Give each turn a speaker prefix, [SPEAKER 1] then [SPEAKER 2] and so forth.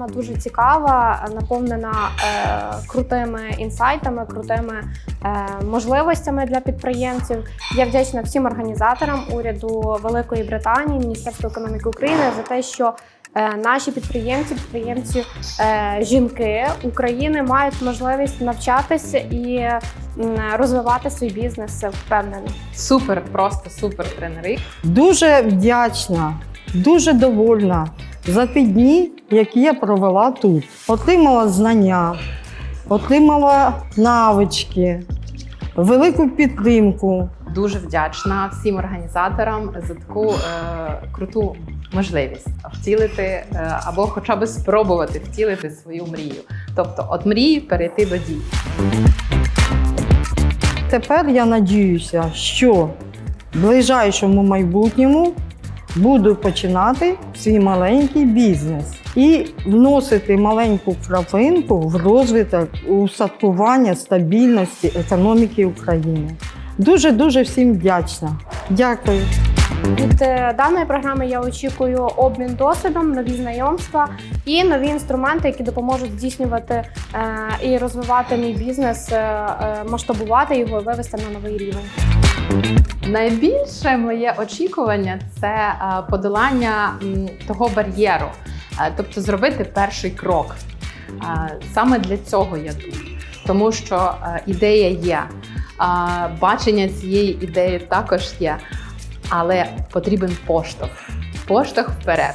[SPEAKER 1] програма дуже цікава, наповнена е, крутими інсайтами, крутими е, можливостями для підприємців. Я вдячна всім організаторам уряду Великої Британії, Міністерству економіки України за те, що е, наші підприємці, підприємці е, жінки України мають можливість навчатися і розвивати свій бізнес впевнено.
[SPEAKER 2] Супер, просто супер тренери.
[SPEAKER 3] Дуже вдячна, дуже довольна за ті дні, які я провела тут. Отримала знання, отримала навички, велику підтримку.
[SPEAKER 2] Дуже вдячна всім організаторам за таку е, круту можливість втілити е, або хоча б спробувати втілити свою мрію. Тобто, від мрії перейти до дій.
[SPEAKER 3] Тепер я надіюся, що в ближайшому майбутньому буду починати свій маленький бізнес і вносити маленьку крапинку в розвиток усадкування стабільності економіки України. Дуже дуже всім вдячна. Дякую.
[SPEAKER 1] Від е, даної програми я очікую обмін досвідом, нові знайомства і нові інструменти, які допоможуть здійснювати е, і розвивати мій бізнес, е, масштабувати його і вивести на новий рівень.
[SPEAKER 2] Найбільше моє очікування це подолання того бар'єру, тобто зробити перший крок. Саме для цього я тут, тому що ідея є, бачення цієї ідеї також є, але потрібен поштовх. Поштовх вперед.